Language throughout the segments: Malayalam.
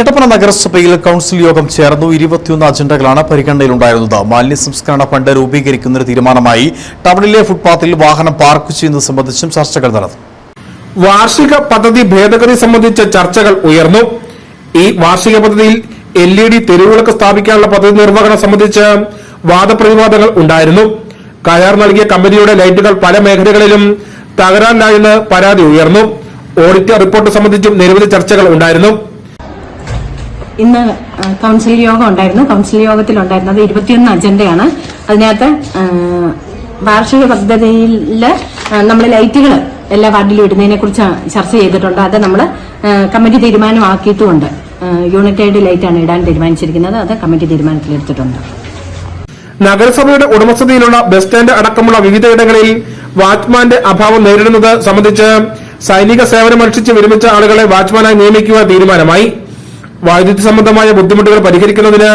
കട്ടപ്പന നഗരസഭയിൽ കൌൺസിൽ യോഗം ചേർന്നു. ഇരുപത്തിയൊന്ന് അജണ്ടകളാണ് പരിഗണനയിലുണ്ടായിരുന്നത്. മാലിന്യ സംസ്കരണ ഫണ്ട് രൂപീകരിക്കുന്നതിന് തീരുമാനമായി ടൗണിലെ ഫുട്പാത്തിൽ വാഹനം പാർക്ക് ചെയ്യുന്നത് സംബന്ധിച്ചും ചർച്ചകൾ നടന്നു. വാർഷിക പദ്ധതി ഭേദഗതി സംബന്ധിച്ച ചർച്ചകൾ ഉയർന്നു. ഈ വാർഷിക പദ്ധതിയിൽ എൽ ഇ ഡി തെരുവുകളൊക്കെ സ്ഥാപിക്കാനുള്ള പദ്ധതി നിർവഹണം സംബന്ധിച്ച് വാദപ്രതിവാദങ്ങൾ ഉണ്ടായിരുന്നു. കരാർ നൽകിയ കമ്പനിയുടെ ലൈറ്റുകൾ പല മേഖലകളിലും തകരാനിലായെന്ന് പരാതി ഉയർന്നു. ഓഡിറ്റ് റിപ്പോർട്ട് സംബന്ധിച്ചും നിരവധി ചർച്ചകൾ ഉണ്ടായിരുന്നു. ഇന്ന് കൗൺസിൽ യോഗം ഉണ്ടായിരുന്നു. കൗൺസിൽ യോഗത്തിൽ ഉണ്ടായിരുന്നത് ഇരുപത്തിയൊന്ന് അജണ്ടയാണ്. അതിനകത്ത് വാർഷിക പദ്ധതിയിൽ നമ്മൾ ലൈറ്റുകൾ എല്ലാ വാർഡിലും ഇടുന്നതിനെ കുറിച്ച് ചർച്ച ചെയ്തിട്ടുണ്ട്. അത് നമ്മൾ കമ്മിറ്റി തീരുമാനമാക്കിയിട്ടുമുണ്ട്. യൂണിറ്റൈഡ് ലൈറ്റാണ് ഇടാൻ തീരുമാനിച്ചിരിക്കുന്നത്. അത് കമ്മിറ്റി തീരുമാനത്തിലെടുത്തിട്ടുണ്ട് നഗരസഭയുടെ ഉടമസ്ഥതയിലുള്ള ബസ് സ്റ്റാൻഡ് അടക്കമുള്ള വിവിധയിടങ്ങളിൽ വാച്ച്മാന്റെ അഭാവം നേരിടുന്നത് സംബന്ധിച്ച് സൈനിക സേവനമനുഷ്ഠിച്ച് വിരമിച്ച ആളുകളെ വാച്ച്മാനായി നിയമിക്കുക തീരുമാനമായി. വൈദ്യുതി സംബന്ധമായ ബുദ്ധിമുട്ടുകൾ പരിഹരിക്കുന്നതിന്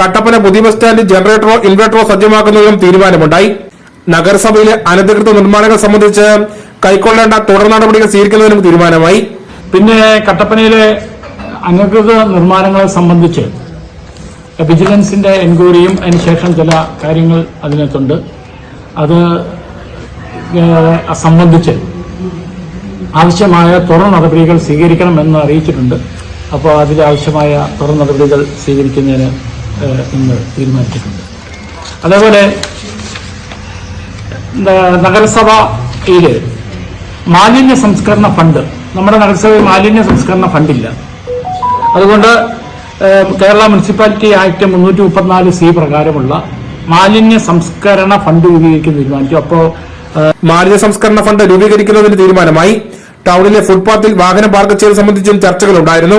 കട്ടപ്പന പുതിയ ബസ് സ്റ്റാൻഡ് ജനറേറ്ററോ ഇൻവെർട്ടറോ സജ്ജമാക്കുന്നതിനും തീരുമാനമുണ്ടായി. നഗരസഭയിലെ അനധികൃത നിർമ്മാണങ്ങൾ സംബന്ധിച്ച് കൈക്കൊള്ളേണ്ട തുടർ നടപടികൾ സ്വീകരിക്കുന്നതിനും തീരുമാനമായി. പിന്നെ കട്ടപ്പനയിലെ അനധികൃത നിർമ്മാണങ്ങളെ സംബന്ധിച്ച് വിജിലൻസിന്റെ എൻക്വയറിയും അതിനുശേഷം ചില കാര്യങ്ങൾ അതിനകത്തുണ്ട്. അത് സംബന്ധിച്ച് ആവശ്യമായ തുടർ നടപടികൾ സ്വീകരിക്കണമെന്ന് അറിയിച്ചിട്ടുണ്ട്. അപ്പോൾ അതിൽ ആവശ്യമായ തുടർ നടപടികൾ സ്വീകരിക്കുന്നതിന് ഇന്ന് തീരുമാനിച്ചിട്ടുണ്ട്. അതേപോലെ നഗരസഭയിൽ മാലിന്യ സംസ്കരണ ഫണ്ട് നമ്മുടെ നഗരസഭയിൽ മാലിന്യ സംസ്കരണ ഫണ്ടില്ല. അതുകൊണ്ട് കേരള മുനിസിപ്പാലിറ്റി ആക്ട് മുന്നൂറ്റി മുപ്പത്തിനാല് സി പ്രകാരമുള്ള മാലിന്യ സംസ്കരണ ഫണ്ട് രൂപീകരിക്കുന്ന തീരുമാനിച്ചു. അപ്പോൾ മാലിന്യ സംസ്കരണ ഫണ്ട് രൂപീകരിക്കുന്നതിന് തീരുമാനമായി ടൗണിലെ ഫുട്പാത്തിൽ വാഹനം പാർക്ക് ചെയ്ത് സംബന്ധിച്ചും ചർച്ചകളുണ്ടായിരുന്നു.